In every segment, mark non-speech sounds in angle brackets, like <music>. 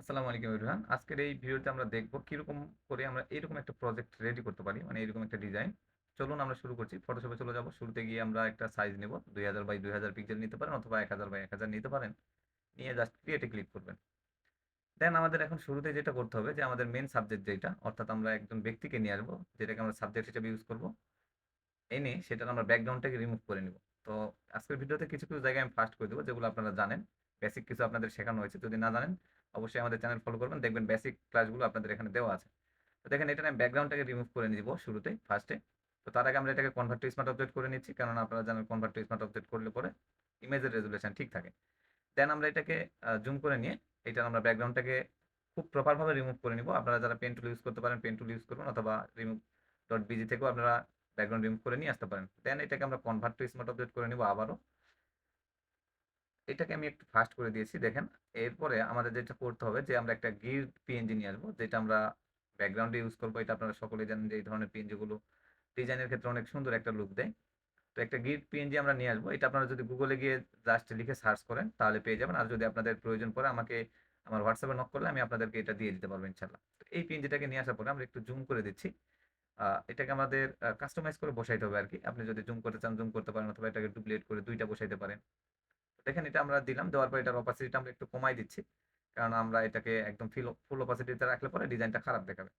আসসালামু আলাইকুম এভরিওয়ান। আজকের এই ভিডিওতে আমরা দেখব কীরকম করে আমরা এরকম একটা প্রজেক্ট রেডি করতে পারি। মানে এরকম একটা ডিজাইন। চলুন আমরা শুরু করছি। ফটোশপে চলে যাব। শুরুতে গিয়ে আমরা একটা সাইজ নেব। 2000 বাই 2000 পিক্সেল নিতে পারেন অথবা 1000 বাই 1000 নিতে পারেন। নিয়ে জাস্ট ক্রিয়েটে ক্লিক করবেন। দেন আমাদের এখন শুরুতে যেটা করতে হবে যে আমাদের মেন সাবজেক্ট যেটা অর্থাৎ আমরা একজন ব্যক্তিকে নিয়ে আসব যেটাকে আমরা সাবজেক্ট হিসেবে ইউজ করব। এনে সেটার আমরা ব্যাকগ্রাউন্ডটাকে রিমুভ করে নিব। তো আজকের ভিডিওতে কিছু, কিছু জায়গায় আমি ফার্স্ট করে দেবো যেগুলো আপনারা জানেন। বেসিক কিছু আপনাদের শেখানো হয়েছে। যদি না জানেন অবশ্যই আমাদের চ্যানেল ফলো করবেন। দেখবেন বেসিক ক্লাসগুলো আপনাদের এখানে দেওয়া আছে। তো দেখেন, এটা আমি ব্যাকগ্রাউন্ডটাকে রিমুভ করে নিব শুরুতেই ফার্স্টে। তো তার আগে আমরা এটাকে কনভার্ট টু স্মার্ট অবজেক্ট করে নিচ্ছি। কেননা আপনারা জানেন কনভার্ট টু স্মার্ট অবজেক্ট করলে পরে ইমেজের রেজুলেশন ঠিক থাকে। দেন আমরা এটাকে জুম করে নিয়ে এটা আমরা ব্যাকগ্রাউন্ডটাকে খুব প্রপারভাবে রিমুভ করে নিব। আপনারা যারা পেন টুল ইউজ করতে পারেন পেন টুল ইউজ করুন, অথবা রিমুভ ডট বিজি থেকেও আপনারা ব্যাকগ্রাউন্ড রিমুভ করে নিয়ে আসতে পারেন। দেন এটাকে আমরা কনভার্ট টু স্মার্ট অবজেক্ট করে নিব আবারও। এটাকে আমি একটু ফাস্ট করে দিয়েছি, দেখেন। এরপরে আমাদের যেটা করতে হবে যে, আমরা একটা গির পিএনজি নিয়ে আসব। যেটা আমরা ব্যাকগ্রাউন্ডে ইউজ করব এটা আপনারা সকলে জানেন যে, এই ধরনের পিএনজিগুলো ডিজাইনের ক্ষেত্রে অনেক সুন্দর একটা লুক দেয়। তো একটা গির পিএনজি আমরা নিয়ে আসব। এটা আপনারা যদি গুগলে গিয়ে জাস্ট লিখে সার্চ করেন, তাহলে পেয়ে যাবেন। আর যদি আপনাদের প্রয়োজন পড়ে, আমাকে আমার হোয়াটসঅ্যাপে নক করলে আমি আপনাদেরকে এটা দিয়ে দিতে পারব ইনশাল্লাহ তো এই পিএনজিটাকে নিয়ে আসার পরে আমরা একটু জুম করে দিচ্ছি। এটাকে আমাদের কাস্টমাইজ করে বসাইতে হবে আর কি আপনি যদি জুম করতে চান জুম করতে পারেন অথবা এটাকে ডুপ্লিকেট করে দুইটা বসাইতে পারেন। দেখেন এটা আমরা দিলাম। দেওয়ার পরে এটার অপাসিটিটা আমরা একটু কমাই দিচ্ছি। কারণ আমরা এটাকে একদম ফিল ফুল অপাসিটিতে রাখলে পরে ডিজাইনটা খারাপ দেখাবে।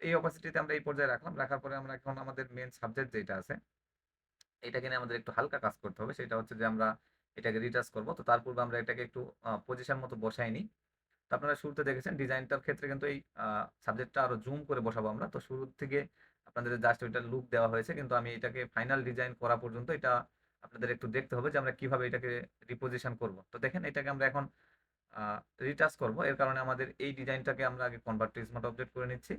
এই অপাসিটিতে আমরা এই পর্যায়ে রাখলাম। রাখার পরে আমরা এখন আমাদের মেইন সাবজেক্ট যেটা আছে, এটাকে নিয়ে আমাদের একটু হালকা কাজ করতে হবে। সেটা হচ্ছে যে আমরা এটাকে রিটাচ করব। তো তার পূর্বে আমরা এটাকে একটু পজিশন মতো বসাই নিই। তো আপনারা শুরুতে দেখেছেন ডিজাইনটার ক্ষেত্রে কিন্তু এই সাবজেক্টটা আরও জুম করে বসাবো আমরা। তো শুরুর থেকে আপনাদের জাস্ট ওইটা লুক দেওয়া হয়েছে। কিন্তু আমি এটাকে ফাইনাল ডিজাইন করা পর্যন্ত এটা আপনাদের একটু দেখতে হবে যে আমরা কীভাবে এটাকে রিপোজিশন করব। তো দেখেন এটাকে আমরা এখন রিটাচ করব। এর কারণে আমাদের এই ডিজাইনটাকে আমরা আগে কনভার্ট টু স্মার্ট অবজেক্ট করে নিচ্ছি।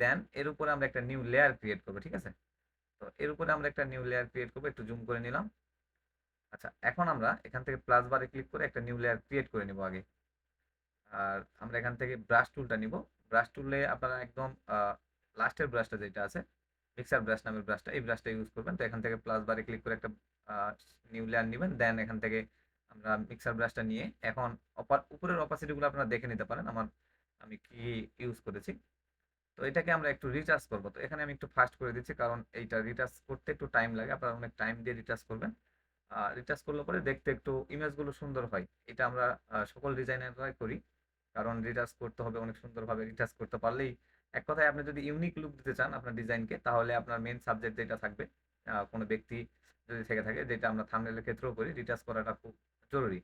দেন এর উপরে আমরা একটা নিউ লেয়ার ক্রিয়েট করব। ঠিক আছে? তো এর উপরে আমরা একটা নিউ লেয়ার ক্রিয়েট করব। একটু জুম করে নিলাম। আচ্ছা এখন আমরা এখান থেকে প্লাস বারে ক্লিক করে একটা নিউ লেয়ার ক্রিয়েট করে নিব আগে। আর আমরা এখান থেকে ব্রাশ টুলটা নিব। ব্রাশ টুলে আপনারা একদম লাস্টের ব্রাশটা যেটা আছে মিক্সার ব্রাশ নামের ব্রাশটা এই ব্রাশটা ইউজ করবেন। তো এখান থেকে প্লাস বারে ক্লিক করে একটা নিউ লেয়ার নিবেন। দেন এখান থেকে আমরা মিক্সার ব্রাশটা নিয়ে এখন অপা উপরের অপাসিটি গুলো আপনারা দেখে নিতে পারেন। আমার, আমি কি ইউজ করেছি। তো এটাকে আমরা একটু রিচার্জ করব তো এখানে আমি একটু ফাস্ট করে দিচ্ছি। কারণ এইটা রিচার্জ করতে একটু টাইম লাগে। আপনারা অনেক টাইম দিয়ে রিচার্জ করবেন। আ রিটাচ করলে পরে দেখতে একটু ইমেজগুলো সুন্দর হয়। এটা আমরা সকল ডিজাইনাররাই করি। কারণ রিচার্জ করতে হবে, অনেক সুন্দরভাবে রিচার্জ করতে পারলেই এক কথায় আপনি যদি ইউনিক লুক দিতে চান আপনার ডিজাইনকে তাহলে আপনার মেইন সাবজেক্ট যেটা থাকবে কোনো ব্যক্তি যদি থেকে থাকে, যেটা আমরা থাম্বনেল এর ক্ষেত্রেও করি রিটাচ করাটা খুব জরুরি।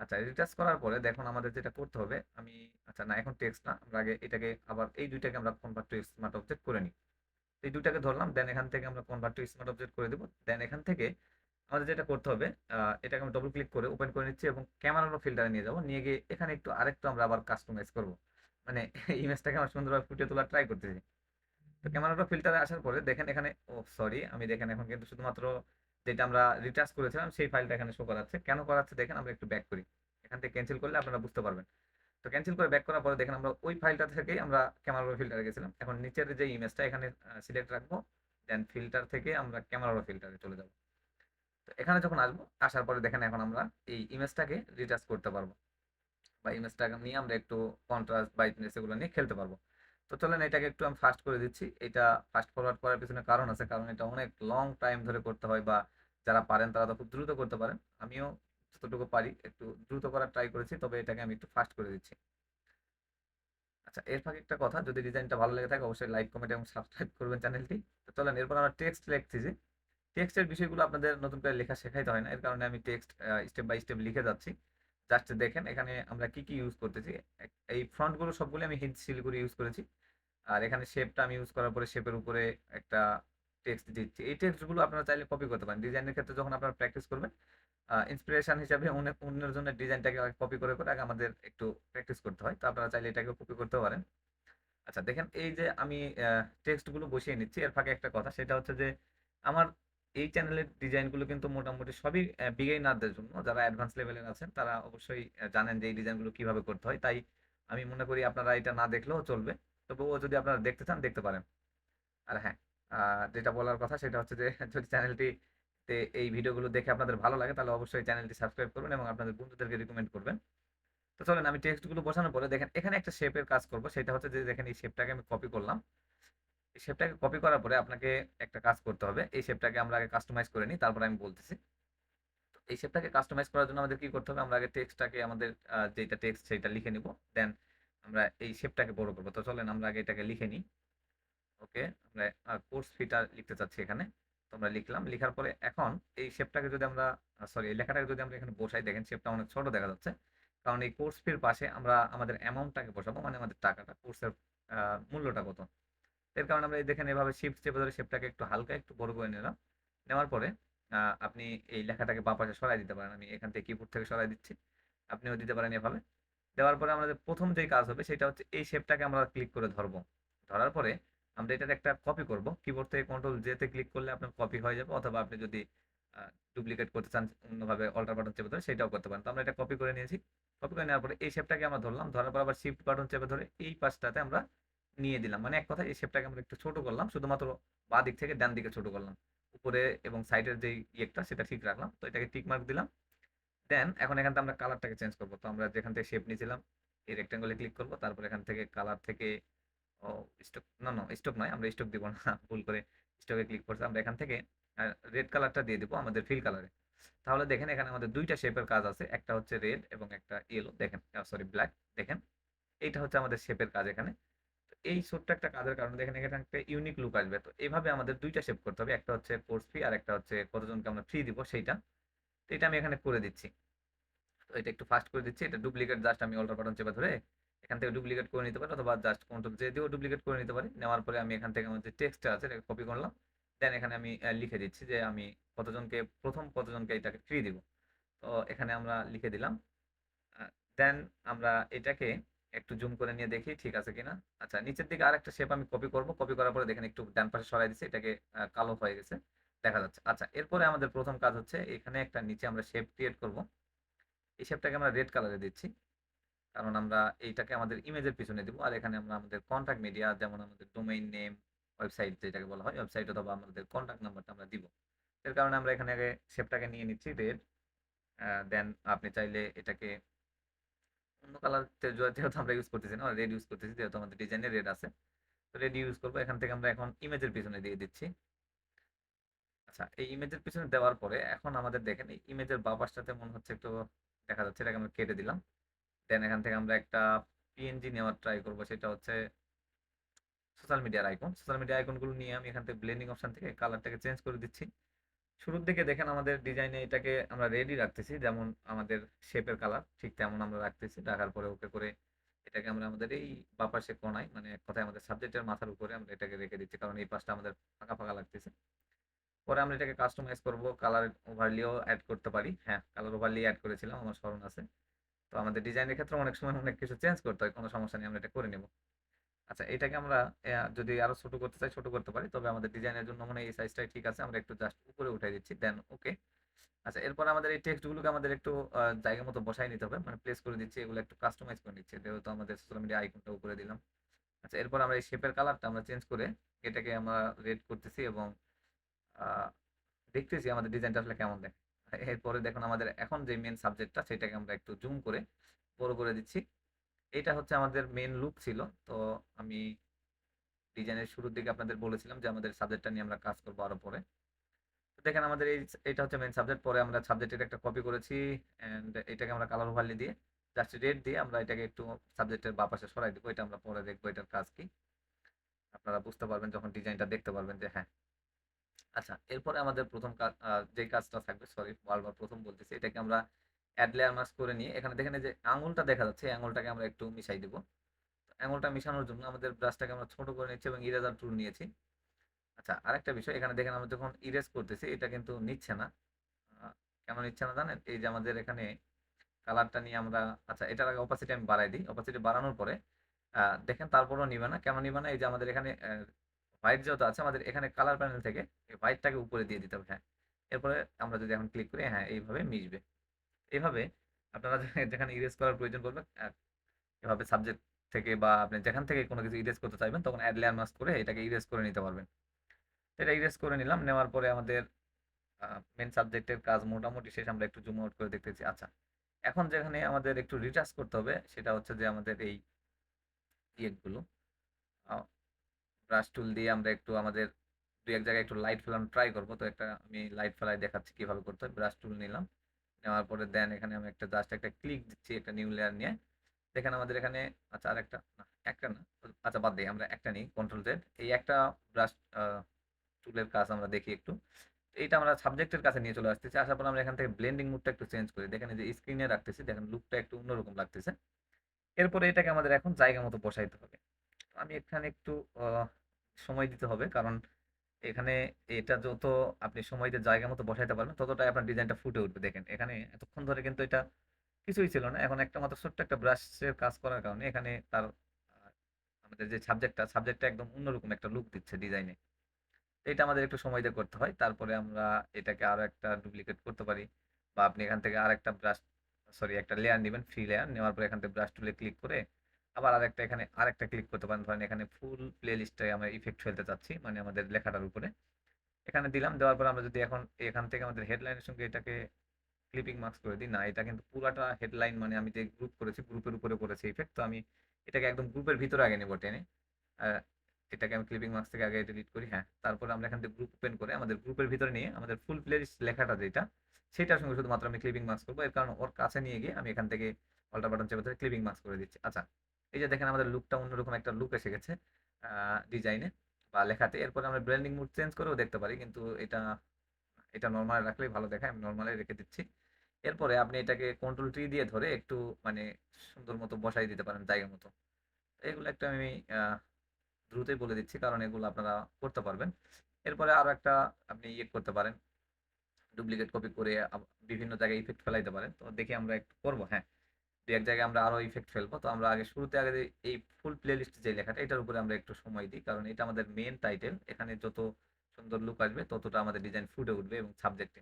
আচ্ছা রিটাচ করার পরে দেখুন আমাদের যেটা করতে হবে, আমি আচ্ছা না, এখন টেক্সট না। আমরা আগে এটাকে আবার, এই ২ টাকে আমরা কনভার্ট টু স্মার্ট অবজেক্ট করে নিই। এই দুইটাকে ধরলাম দেন এখান থেকে আমরা কনভার্ট টু স্মার্ট অবজেক্ট করে দেব। দেন এখান থেকে আমাদের যেটা করতে হবে এটাকে আমি ডবল ক্লিক করে ওপেন করে নিচ্ছি এবং ক্যামেরা রো ফিল্টারে নিয়ে যাব। নিয়ে গিয়ে এখানে একটু আরেকটু আমরা আবার কাস্টমাইজ করব। মানে <laughs> ইমেজটাকে আমরা সুন্দরভাবে ফুটিয়ে তোলার ট্রাই করতেছি। তো ক্যামেরা ফিল্টারে আসার পরে দেখেন এখানে, ও সরি আমি দেখেন এখন কিন্তু শুধুমাত্র যেটা আমরা রিটাচ করেছিলাম সেই ফাইলটা এখানে শো করাচ্ছে। কেন করাচ্ছে দেখেন আমরা একটু ব্যাক করি। এখান থেকে ক্যান্সেল করলে আপনারা বুঝতে পারবেন। তো ক্যান্সেল করে ব্যাক করার পরে দেখেন আমরা ওই ফাইলটা থেকেই আমরা ক্যামেরা ফিল্টারে গেছিলাম। এখন নিচের যে ইমেজটা এখানে সিলেক্ট রাখব। দেন ফিল্টার থেকে আমরা ক্যামেরা ফিল্টারে চলে যাব। তো এখানে যখন আসব, আসার পরে দেখেন এখন আমরা এই ইমেজটাকে রিটাচ করতে পারব। বা ইমেজটাকে নিয়ে আমরা একটু কন্ট্রাস্ট ব্রাইটনেস এগুলো নিয়ে খেলতে পারব। তো চলেন এটাকে একটু আমি ফাস্ট করে দিচ্ছি। এটা ফাস্ট ফরওয়ার্ড করার পেছনে কারণ আছে। কারণ এটা অনেক লং টাইম ধরে করতে হয় বা যারা পারেন তারা তো খুব দ্রুত করতে পারেন। আমিও যতটুকু পারি একটু দ্রুত করার ট্রাই করেছি। তবে এটাকে আমি একটু ফাস্ট করে দিচ্ছি। আচ্ছা এর ফাঁকে একটা কথা যদি ডিজাইনটা ভালো লেগে থাকে অবশ্যই লাইক, কমেন্ট এবং সাবস্ক্রাইব করবেন চ্যানেলটি। তো চলেন এরপর আমরা টেক্সট লিখছি যে টেক্সটের বিষয়গুলো আপনাদের নতুন করে লেখা শেখাইতে হয় না। এর কারণে আমি টেক্সট স্টেপ বাই স্টেপ লিখে যাচ্ছি। জাস্ট দেখেন এখানে আমরা কি, কি ইউজ করতেছি। এই ফন্টগুলো সবগুলো আমি হিন্ট শিলিগুড়ি ইউজ করেছি। আর এখানে শেপটা আমি ইউজ করার পরে শেপের উপরে একটা টেক্সট দিচ্ছি। এই টেক্সটগুলো আপনারা চাইলে কপি করতে পারেন। ডিজাইনের ক্ষেত্রে যখন আপনারা প্র্যাকটিস করবেন ইন্সপিরেশন হিসাবে অন্যের জন্য ডিজাইনটাকে কপি করে, করে আগে আমাদের একটু প্র্যাকটিস করতে হয়। তো আপনারা চাইলে এটাকে কপি করতে পারেন। আচ্ছা দেখেন এই যে আমি আ টেক্সটগুলো বসিয়ে নিচ্ছি। এর ফাঁকে একটা কথা সেটা হচ্ছে যে আমার এই চ্যানেলের ডিজাইনগুলো কিন্তু মোটামুটি সবই বিগিনারদের জন্য। যারা অ্যাডভান্স লেভেলের আছেন তারা অবশ্যই জানেন যে এই ডিজাইনগুলো কীভাবে করতে হয়। তাই আমি মনে করি আপনারা এটা না দেখলেও চলবে। তবুও যদি আপনারা দেখতে চান দেখতে পারেন। আর হ্যাঁ, যেটা বলার কথা সেটা হচ্ছে যে <laughs> যদি চ্যানেলটিতে এই ভিডিওগুলো দেখে আপনাদের ভালো লাগে তাহলে অবশ্যই চ্যানেলটি সাবস্ক্রাইব করবেন এবং আপনাদের বন্ধুদেরকে রিকমেন্ড করবেন। তো চলেন আমি টেক্সটগুলো বসানোর পরে দেখেন এখানে একটা শেপের কাজ করব সেটা হচ্ছে যে দেখেন এই শেপটাকে আমি কপি করলাম শেপটাকে কপি করার পরে আপনাকে একটা কাজ করতে হবে। এই শেপটাকে আমরা আগে কাস্টমাইজ করে নিই, তারপরে আমি বলতেছি। এই শেপটাকে কাস্টমাইজ করার জন্য আমাদের কি করতে হবে? আমরা আগে টেক্সটটাকে আমাদের যেটা টেক্সট সেটা লিখে নিব। দেন আমরা এই শেপটাকে বড় করব। তো চলেন আমরা আগে এটাকে লিখে নিই। ওকে আমরা কোর্স ফিটা লিখতে চাচ্ছি এখানে। তো আমরা লিখলাম। লিখার পরে এখন এই শেপটাকে যদি আমরা সরি এই লেখাটাকে যদি আমরা এখানে বসাই, দেখেন শেপটা অনেক ছোট দেখা যাচ্ছে। কারণ এই কোর্স ফির পাশে আমরা আমাদের অ্যামাউন্টটাকে বসাবো মানে আমাদের টাকাটা কোর্সের মূল্যটা কত? এর কারণে আমরা দেখেন এভাবে শিফট চেপে ধরে শেপটাকে একটু হালকা একটু বড় করে নিলাম। নেওয়ার পরে আপনি এই লেখাটাকে বাঁ পাশে সরাই দিতে পারেন। আমি এখান থেকে কিবোর্ড থেকে সরাই দিচ্ছি। আপনিও দিতে পারেন এভাবে। দেওয়ার পরে আমাদের প্রথম যে কাজ হবে সেটা হচ্ছে এই শেপটাকে আমরা ক্লিক করে ধরবো। ধরার পরে আমরা এটার একটা কপি করব। কিবোর্ড থেকে কন্ট্রোল জেতে ক্লিক করলে আপনার কপি হয়ে যাবে অথবা আপনি যদি ডুপ্লিকেট করতে চান অন্যভাবে অল্টার বাটন চেপে ধরে সেটাও করতে পারেন। তো আমরা এটা কপি করে নিয়েছি। কপি করে নেওয়ার পরে এই শেপটাকে আমরা ধরলাম। ধরার পর আবার শিফট বাটন চেপে ধরে এই পাশটাতে আমরা নিয়ে দিলাম। মানে এক কথা এই শেপটাকে আমরা একটু ছোট করলাম, শুধুমাত্র বা দিক থেকে ডান দিকে ছোট করলাম। উপরে এবং সাইডের যে ইয়েটা, সেটা ঠিক রাখলাম। তো এটাকে টিক মার্ক দিলাম। দেন এখন এখান থেকে আমরা কালারটাকে চেঞ্জ করব। তো আমরা যেখান থেকে শেপ নিয়েছিলাম, এই রেক্টেঙ্গলে ক্লিক করব। তারপর এখান থেকে কালার থেকে, ও স্টক না না স্টক নয়, আমরা স্টক দিব না, ভুল করে স্টকে ক্লিক করছি। আমরা এখান থেকে রেড কালারটা দিয়ে দিব আমাদের ফিল কালারে তাহলে দেখেন এখানে আমাদের দুইটা শেপের কাজ আছে। একটা হচ্ছে রেড এবং একটা ইয়েলো দেখেন সরি ব্ল্যাক দেখেন, এইটা হচ্ছে আমাদের শেপের কাজ এখানে। এই ছোট্ট একটা কাজের কারণে দেখেন এখানে একটা ইউনিক লুক আসবে। তো এভাবে আমাদের দুইটা শেপ করতে হবে। একটা হচ্ছে কোর্স ফি আর একটা হচ্ছে কতজনকে আমরা ফ্রি দিব সেইটা। তো এটা আমি এখানে করে দিচ্ছি। তো এটা একটু ফাস্ট করে দিচ্ছি। এটা ডুপ্লিকেট জাস্ট আমি অল্টার বাটন চেপে ধরে এখান থেকে ডুপ্লিকেট করে নিতে পারি অথবা জাস্ট কন্ট্রোল জে দিয়েও ডুপ্লিকেট করে নিতে পারি। নেওয়ার পরে আমি এখান থেকে আমার যে টেক্সটটা আছে এটা কপি করলাম। দেন এখানে আমি লিখে দিচ্ছি যে আমি কতজনকে, প্রথম কতজনকে এটাকে ফ্রি দিব। তো এখানে আমরা লিখে দিলাম। দেন আমরা এটাকে একটু জুম করে নিয়ে দেখি ঠিক আছে কিনা। আচ্ছা নিচের দিকে আরেকটা শেপ আমি কপি করব। কপি করার পরে দেখেন একটু ডান পাশে সরাই দিচ্ছি এটাকে কালো হয়ে গেছে, দেখা যাচ্ছে। আচ্ছা এরপরে আমাদের প্রথম কাজ হচ্ছে এখানে একটা নিচে আমরা শেপ ক্রিয়েট করব। এই শেপটাকে আমরা রেড কালারে দিচ্ছি, কারণ আমরা এইটাকে আমাদের ইমেজের পিছনে দিব। আর এখানে আমরা আমাদের কন্ট্যাক্ট মিডিয়া যেমন আমাদের ডোমেইন নেম ওয়েবসাইট যেটাকে বলা হয় ওয়েবসাইট অথবা আমাদের কন্ট্যাক্ট নাম্বারটা আমরা দিব। এর কারণে আমরা এখানে আগে শেপটাকে নিয়ে নিচ্ছি রেড দেন আপনি চাইলে এটাকে অন্য কালার যেহেতু আমরা ইউজ করতেছি না রেড ইউজ করতেছি, যেহেতু আমাদের ডিজাইনে রেড আছে। তো রেড ইউজ করব, এখান থেকে আমরা এখন ইমেজের পিছনে দিয়ে দিচ্ছি। আচ্ছা এই ইমেজের পিছনে দেওয়ার পরে এখন আমাদের দেখেন, এই ইমেজের বাবার সাথে মনে হচ্ছে একটু দেখা যাচ্ছে, এটাকে আমরা কেটে দিলাম। দেন এখান থেকে আমরা একটা পিএনজি নেওয়ার ট্রাই করব, সেটা হচ্ছে সোশ্যাল মিডিয়ার আইকন সোশ্যাল মিডিয়া আইকনগুলো নিয়ে আমি এখান থেকে ব্লেন্ডিং অপশন থেকে কালারটাকে চেঞ্জ করে দিচ্ছি। শুরুর দিকে দেখেন আমাদের ডিজাইনে এটাকে আমরা রেডি রাখতেছি, যেমন আমাদের শেপের কালার ঠিক তেমন আমরা রাখতেছি। রাখার পরে ওকে করে এটাকে আমরা আমাদের এই বা পাশে কোনায় মানে এক কথায় আমাদের সাবজেক্টের মাথার উপরে আমরা এটাকে রেখে দিচ্ছি, কারণ এই পাশটা আমাদের ফাঁকা ফাঁকা লাগতেছে। পরে আমরা এটাকে কাস্টমাইজ করব কালার ওভারলিও অ্যাড করতে পারি। হ্যাঁ কালার ওভারলি অ্যাড করেছিলাম, আমার স্মরণ আছে। তো আমাদের ডিজাইনের ক্ষেত্রে অনেক সময় অনেক কিছু চেঞ্জ করতে হয়, কোনো সমস্যা নেই, আমরা এটা করে নেব। আচ্ছা এটাকে আমরা যদি আরও ছোট করতে চাই, ছোট করতে পারি। তবে আমাদের ডিজাইনের জন্য মনে হয় এই সাইজটাই ঠিক আছে। আমরা একটু জাস্ট উপরে উঠাই দিচ্ছি দেন ওকে আচ্ছা এরপর আমাদের এই টেক্সটগুলোকে আমাদের একটু জায়গা মতো বসাই নিতে হবে। মানে প্লেস করে দিচ্ছি, এগুলো একটু কাস্টমাইজ করে নিচ্ছি। যেহেতু আমাদের সোশ্যাল মিডিয়া আইকনটা উপরে দিলাম। আচ্ছা এরপর আমরা এই শেপের কালারটা আমরা চেঞ্জ করে এটাকে আমরা রেড করতেছি এবং দেখতেছি আমাদের ডিজাইনটা আসলে কেমন দেখে। এরপরে দেখুন, আমাদের এখন যে মেন সাবজেক্টটা সেটাকে আমরা একটু জুম করে, বড় করে দিচ্ছি। এটা হচ্ছে আমাদের মেন লুক ছিল। তো আমি ডিজাইনের শুরুর দিকে আপনাদের বলেছিলাম যে আমাদের সাবজেক্টটা নিয়ে আমরা কাজ করব আরও পরে। দেখেন আমাদের এই, এটা হচ্ছে মেন সাবজেক্ট পরে আমরা সাবজেক্টের একটা কপি করেছি অ্যান্ড এটাকে আমরা কালার ওভারলি দিয়ে জাস্ট রেড দিয়ে আমরা এটাকে একটু সাবজেক্টের বা পাশে সরাই দিব, এটা আমরা পরে দেখব এটার কাজ কি। আপনারা বুঝতে পারবেন যখন ডিজাইনটা দেখতে পারবেন যে হ্যাঁ। আচ্ছা এরপরে আমাদের প্রথম কাজ যে কাজটা থাকবে সরি বারবার প্রথম বলতেছি, এটাকে আমরা অ্যাড লেয়ার মাস্ক করে নিয়ে, এখানে দেখেন যে আঙুলটা দেখা যাচ্ছে আঙুলটাকে আমরা একটু মিশাই দিব। আঙুলটা মিশানোর জন্য আমাদের ব্রাশটাকে আমরা ছোট করে নিচ্ছি এবং ইরেজার টুল নিয়েছি। আচ্ছা আরেকটা বিষয়, এখানে দেখেন আমরা যখন ইরেজ করতেছি, এটা কিন্তু নিচ্ছে না। কেন নিচ্ছে না জানেন? এই যে আমাদের এখানে কালারটা নিয়ে আমরা আচ্ছা এটার আগে অপাসিটি আমি বাড়াই দিই। অপাসিটি বাড়ানোর পরে দেখেন তারপরও নিবে না। কেন নিবে না? এই যে আমাদের এখানে হোয়াইট যেহেতু আছে, আমাদের এখানে কালার প্যানেল থেকে এই হোয়াইটটাকে উপরে দিয়ে দিতে হবে হ্যাঁ। এরপরে আমরা যদি এখন ক্লিক করি হ্যাঁ এইভাবে মিশবে। এইভাবে আপনারা যেখানে ইরেজ করার প্রয়োজন পড়বে এভাবে সাবজেক্ট থেকে বা আপনি যেখান থেকে কোনো কিছু ইরেজ করতে চাইবেন, তখন অ্যাড লেয়ার মাস্ক করে এটাকে ইরেজ করে নিতে পারবেন। এটা ইরেজ করে নিলাম, নেওয়ার পরে আমাদের মেন সাবজেক্টের কাজ মোটামুটি শেষ, আমরা একটু জুম আউট করে দেখতেছি। আচ্ছা এখন যেখানে আমাদের একটু রিটাচ করতে হবে, সেটা হচ্ছে যে আমাদের এই ইয়েগুলো ব্রাশ টুল দিয়ে আমরা একটু আমাদের দু এক জায়গায় একটু লাইট ফেলানো ট্রাই করব। তো একটা আমি লাইট ফেলায় দেখাচ্ছি কীভাবে করতে হয়। ব্রাশ টুল নিলাম। নেওয়ার পরে দেন এখানে আমি একটা জাস্ট একটা ক্লিক দিচ্ছি একটা নিউ লেয়ার নিয়ে। দেখেন আমাদের এখানে আচ্ছা আর একটা না একটা না আচ্ছা বাদ দিই, আমরা একটা নিই কন্ট্রোল জেড এই একটা ব্রাশ টুলের কাজ আমরা দেখি একটু। এইটা আমরা সাবজেক্টের কাছে নিয়ে চলে আসতেছি, আসার পর আমরা এখান থেকে ব্লেন্ডিং মুডটা একটু চেঞ্জ করি। দেখেন যে স্ক্রিনে রাখতেছি, দেখেন লুকটা একটু অন্যরকম লাগতেছে। এরপরে এটাকে আমাদের এখন জায়গা মতো বসাইতে হবে। আমি এখানে একটু সময় দিতে হবে, কারণ এখানে এটা যত আপনি সময় দিয়ে জায়গা মতো বসাইতে পারবেন, ততটাই আপনার ডিজাইনটা ফুটে উঠবে। দেখেন, এখানে এতক্ষণ ধরে কিন্তু এটা কিছুই ছিল না। এখন একটা মাত্র ছোট্ট একটা ব্রাশের কাজ করার কারণে এখানে তার আমাদের যে সাবজেক্টটা সাবজেক্টটা একদম অন্যরকম একটা লুক দিচ্ছে ডিজাইনে এটা আমাদের একটু সময় দিয়ে করতে হয়। তারপরে আমরা এটাকে আরও একটা ডুপ্লিকেট করতে পারি বা আপনি এখান থেকে আর একটা ব্রাশ সরি একটা লেয়ার নেবেন ফ্রি লেয়ার নেওয়ার পরে এখান থেকে ব্রাশ টুলে ক্লিক করে আবার আরেকটা এখানে, আরেকটা ক্লিক করতে পারেন। ধরেন এখানে ফুল প্লে লিস্টে আমরা ইফেক্ট ফেলতে চাচ্ছি মানে আমাদের লেখাটার উপরে। এখানে দিলাম, দেওয়ার পর আমরা যদি এখন এখান থেকে আমাদের হেডলাইনের সঙ্গে এটাকে ক্লিপিং মার্কস করে দিই, না, এটা কিন্তু পুরাটা হেডলাইন মানে আমি যে গ্রুপ করেছি গ্রুপের উপরে করেছি ইফেক্ট তো আমি এটাকে একদম গ্রুপের ভিতরে আগে নেব টেনে। এটাকে আমি ক্লিপিং মার্কস থেকে আগে ডিলিট করি হ্যাঁ। তারপরে আমরা এখান থেকে গ্রুপ ওপেন করে আমাদের গ্রুপের ভিতরে নিয়ে আমাদের ফুল প্লে লিস্ট লেখাটা যেটা, সেটার সঙ্গে শুধুমাত্র আমি ক্লিপিং মার্কস করব। এর কারণ ওর কাছে নিয়ে গিয়ে আমি এখান থেকে অল্টার বাটন চেপে ধরে ক্লিপিং মার্কস করে দিচ্ছি। আচ্ছা এই যে দেখেন আমাদের লুকটা অন্যরকম একটা লুক এসে গেছে ডিজাইনে বা লেখাতে। এরপরে আমরা ব্র্যান্ডিং মুড চেঞ্জ করেও দেখতে পারি, কিন্তু এটা এটা নর্মাল রাখলেই ভালো দেখায়, আমি নর্মালে রেখে দিচ্ছি। এরপরে আপনি এটাকে কন্ট্রোল ট্রি দিয়ে ধরে একটু মানে সুন্দর মতো বসাই দিতে পারেন জায়গা মতো। এগুলো একটা আমি দ্রুতই বলে দিচ্ছি, কারণ এগুলো আপনারা করতে পারবেন। এরপরে আরও একটা আপনি ইয়ে করতে পারেন ডুপ্লিকেট কপি করে বিভিন্ন জায়গায় ইফেক্ট ফেলাইতে পারেন। তো দেখি আমরা একটু করব হ্যাঁ। দু এক জায়গায় আমরা আরও ইফেক্ট ফেলব। তো আমরা আগে শুরুতে আগে এই ফুল প্লে লিস্ট যে লেখাটা, এটার উপরে আমরা একটু সময় দিই। কারণ এটা আমাদের মেন টাইটেল এখানে যত সুন্দর লুক আসবে, ততটা আমাদের ডিজাইন ফুটে উঠবে এবং সাবজেক্টে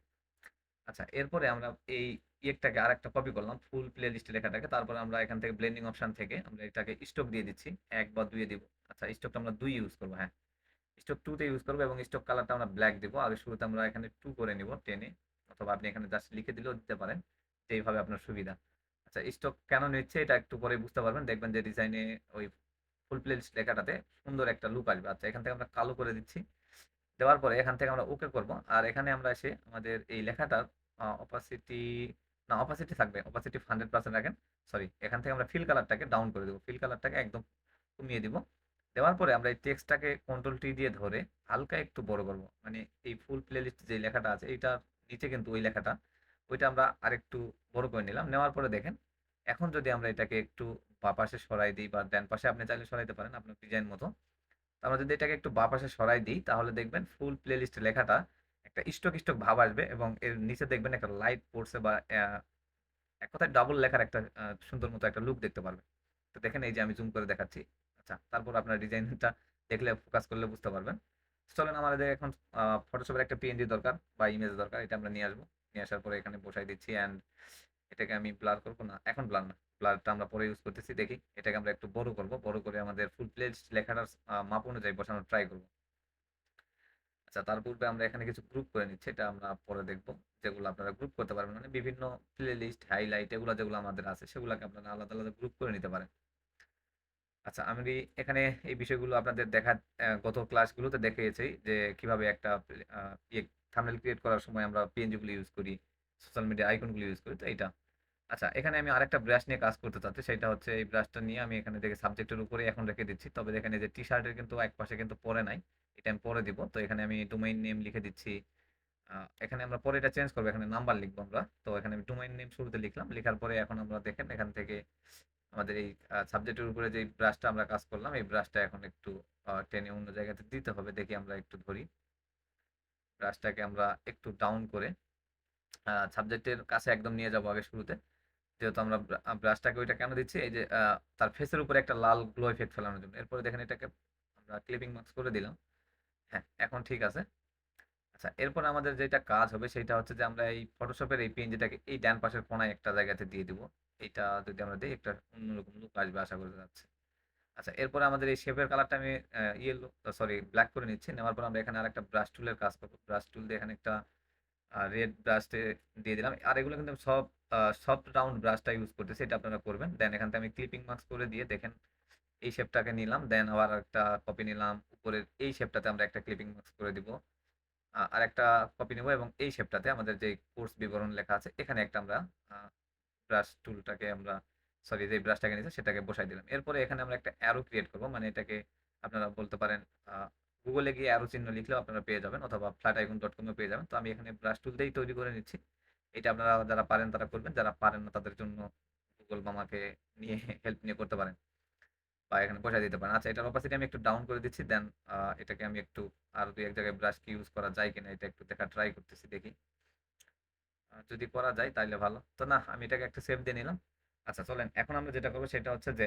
আচ্ছা এরপরে আমরা এই ইয়েটাকে আরেকটা কপি করলাম ফুল প্লে লিস্টে লেখাটাকে। তারপরে আমরা এখান থেকে ব্লেন্ডিং অপশন থেকে আমরা এটাকে স্টক দিয়ে দিচ্ছি। এক বা দুইয়ে দিব। আচ্ছা স্টকটা আমরা দুই ইউজ করব হ্যাঁ। স্টক টুতে ইউজ করব এবং স্টক কালারটা আমরা ব্ল্যাক দিব। আগে শুরুতে আমরা এখানে টু করে নিব টেনে অথবা আপনি এখানে জাস্ট লিখে দিলেও দিতে পারেন। সেইভাবে আপনার সুবিধা। আচ্ছা স্টক কেন নিচ্ছে এটা একটু পরে বুঝতে পারবেন। দেখবেন যে ডিজাইনে ওই ফুল প্লে লিস্ট লেখাটাতে সুন্দর একটা লুক আসবে। আচ্ছা এখান থেকে আমরা কালো করে দিচ্ছি। দেওয়ার পরে এখান থেকে আমরা ওকে করব। আর এখানে আমরা এসে আমাদের এই লেখাটার অপাসিটি না অপাসিটি থাকবে। অপাসিটি হান্ড্রেড পার্সেন্ট রাখেন। সরি এখান থেকে আমরা ফিল কালারটাকে ডাউন করে দেবো। ফিল কালারটাকে একদম কমিয়ে দিব। দেওয়ার পরে আমরা এই টেক্সটটাকে কন্ট্রোল টি দিয়ে ধরে হালকা একটু বড় করব। মানে এই ফুল প্লে লিস্ট যে লেখাটা আছে, এইটার নিচে কিন্তু ওই লেখাটা ওইটা আমরা আরেকটু বড় করে নিলাম। নেওয়ার পরে দেখেন, এখন যদি আমরা এটাকে একটু বা পাশে সরাই দিই বা ডান পাশে আপনি চাইলে সরাইতে পারেন আপনার ডিজাইন মতো। আমরা যদি এটাকে একটু বা পাশে সরাই দিই, তাহলে দেখবেন ফুল প্লে লিস্ট লেখাটা একটা স্টক স্টক ভাব আসবে এবং এর নিচে দেখবেন একটা লাইট পড়ছে বা এক কথায় ডাবল লেখার একটা সুন্দর মতো একটা লুক দেখতে পারবেন। তো দেখেন এই যে আমি জুম করে দেখাচ্ছি। আচ্ছা তারপর আপনার ডিজাইনটা দেখলে ফোকাস করলে বুঝতে পারবেন। চলেন আমাদের এখন ফটোশপের একটা পিএনজি দরকার বা ইমেজ দরকার, এটা আমরা নিয়ে আসব। নিয়ে আসার পরে এখানে বসাই দিচ্ছি অ্যান্ড এটাকে আমি ব্লার করব না, এখন ব্লার না ব্লারটা আমরা পরে ইউজ করতেছি, দেখি, এটাকে আমরা একটু বড় করব, বড় করে আমাদের ফুল প্লেজ লেখাটার মাপ অনুযায়ী বসানোর ট্রাই করব। আচ্ছা তার পূর্বে আমরা এখানে কিছু গ্রুপ করে নিচ্ছি, এটা আমরা পরে দেখব, যেগুলো আপনারা গ্রুপ করতে পারবেন মানে বিভিন্ন প্লে লিস্ট হাইলাইট এগুলো যেগুলো আমাদের আছে, সেগুলোকে আপনারা আলাদা আলাদা গ্রুপ করে নিতে পারেন। আচ্ছা আমি এখানে এই বিষয়গুলো আপনাদের দেখা গত ক্লাসগুলোতে দেখিয়েছি যে কীভাবে একটা ইয়ে ক্রিয়েট করার সময় আমরা পিএনজি গুলো ইউজ করি সোশ্যাল মিডিয়া আইকনগুলো ইউজ করি, তো এটা আচ্ছা এখানে আমি আরেকটা ব্রাশ নিয়ে কাজ করতে চাচ্ছি, সেটা হচ্ছে এই ব্রাশটা নিয়ে আমি এখানে দেখে সাবজেক্টের উপরে এখন রেখে দিচ্ছি, তবে এই যে টি শার্টের কিন্তু এক পাশে কিন্তু পরে নাই, এটা আমি পরে দিব, তো এখানে আমি ডোমাইন নেম লিখে দিচ্ছি এখানে আমরা পরে এটা চেঞ্জ করব, এখানে নাম্বার লিখব আমরা, তো এখানে আমি ডোমাইন নেম শুরুতে লিখলাম, লেখার পরে এখন আমরা দেখেন এখান থেকে আমাদের এই সাবজেক্টের উপরে যে ব্রাশটা আমরা কাজ করলাম, এই ব্রাশটা এখন একটু টেনে অন্য জায়গাতে দিতে হবে, দেখি আমরা একটু ধরি। ব্রাশটাকে আমরা একটু ডাউন করে সাবজেক্টের কাছে একদম নিয়ে যাব আগে শুরুতে। যেহেতু আমরা ব্রাশটাকে ওইটা কেন দিচ্ছি? এই যে তার ফেসের উপরে একটা লাল গ্লো এফেক্ট ফেলানোর জন্য। এরপরে দেখেন এটাকে আমরা ক্লিপিং মার্কস করে দিলাম। হ্যাঁ এখন ঠিক আছে। আচ্ছা এরপর আমাদের যেটা কাজ হবে সেটা হচ্ছে যে আমরা এই ফটোশপের এই পিএনজিটাকে এই ডান পাশের কোনায় একটা জায়গাতে দিয়ে দিব। এটা যদি আমরা দিই, একটা অন্যরকম লুক আসবে আশা করে যাচ্ছে। আচ্ছা এরপরে আমাদের এই শেপের কালারটা আমি ইয়েলো সরি ব্ল্যাক করে নিচ্ছি। নেওয়ার পর আমরা এখানে আর একটা ব্রাশ টুলের কাজ করব। ব্রাশ টুল দিয়ে এখানে একটা রেড ব্রাশে দিয়ে দিলাম। আর এগুলো কিন্তু সব সফট রাউন্ড ব্রাশটা ইউজ করতেছি, এটা আপনারা করবেন। দেন এখান থেকে আমি ক্লিপিং মার্কস করে দিয়ে দেখেন, এই শেপটাকে নিলাম। দেন আবার একটা কপি নিলাম। উপরের এই শেপটাতে আমরা একটা ক্লিপিং মার্কস করে দিব। আর একটা কপি নেব এবং এই শেপটাতে আমাদের যে কোর্স বিবরণ লেখা আছে, এখানে একটা আমরা ব্রাশ টুলটাকে আমরা সরি, যে ব্রাশটাকে নিয়েছে সেটাকে বসাই দিলাম। এরপরে এখানে আমরা একটা অ্যারো ক্রিয়েট করব। মানে এটাকে আপনারা বলতে পারেন গুগলে গিয়ে অ্যারো চিহ্ন লিখলেও আপনারা পেয়ে যাবেন অথবা ফ্ল্যাট আইকন ডট কমে পেয়ে যাবেন। তো আমি এখানে ব্রাশ টুল দিয়েই তৈরি করে নিচ্ছি। এটা আপনারা যারা পারেন তারা করবেন, যারা পারেন না তাদের জন্য গুগল মামাকে নিয়ে হেল্প নিয়ে করতে পারেন বা এখানে বসাই দিতে পারেন। আচ্ছা এটার অপাসিটি আমি একটু ডাউন করে দিচ্ছি দেন এটাকে আমি একটু আর দুই এক জায়গায় ব্রাশ কি ইউজ করা যায় কিনা এটা একটু দেখা ট্রাই করতেছি, দেখি। যদি করা যায় তাহলে ভালো। তো না, আমি এটাকে একটা সেভ দিয়ে নিলাম। আচ্ছা চলেন। এখন আমরা যেটা করব সেটা হচ্ছে যে,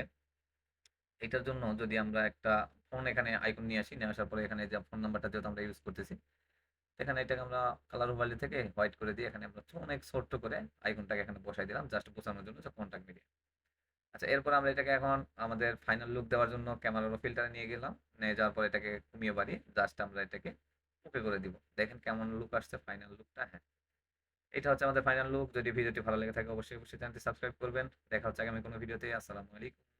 এটার জন্য যদি আমরা একটা ফোন এখানে আইকন নিয়ে আসি, নিয়ে আসার পরে এখানে যে ফোন নাম্বারটা যেহেতু আমরা ইউজ করতেছি, এখানে এটাকে আমরা কালার ওভারলি থেকে হোয়াইট করে দিয়ে এখানে আমরা অনেক ছোট্ট করে আইকনটাকে এখানে বসাই দিলাম জাস্ট বোঝানোর জন্য যে কন্ট্যাক্ট মিডিয়া আচ্ছা এরপর আমরা এটাকে এখন আমাদের ফাইনাল লুক দেওয়ার জন্য ক্যামেরার ফিল্টারে নিয়ে গেলাম, নিয়ে যাওয়ার পর এটাকে কমিয়ে বাড়িয়ে জাস্ট আমরা এটাকে ওকে করে দিব। দেখেন কেমন লুক আসছে ফাইনাল লুকটা হ্যাঁ। এটা হচ্ছে আমাদের ফাইনাল লুক যদি ভিডিওটি ভালো লেগে থাকে, অবশ্যই অবশ্যই চ্যানেলটি সাবস্ক্রাইব করবেন। দেখা হচ্ছে আগামী কোনো ভিডিওতে আসসালামু আলাইকুম।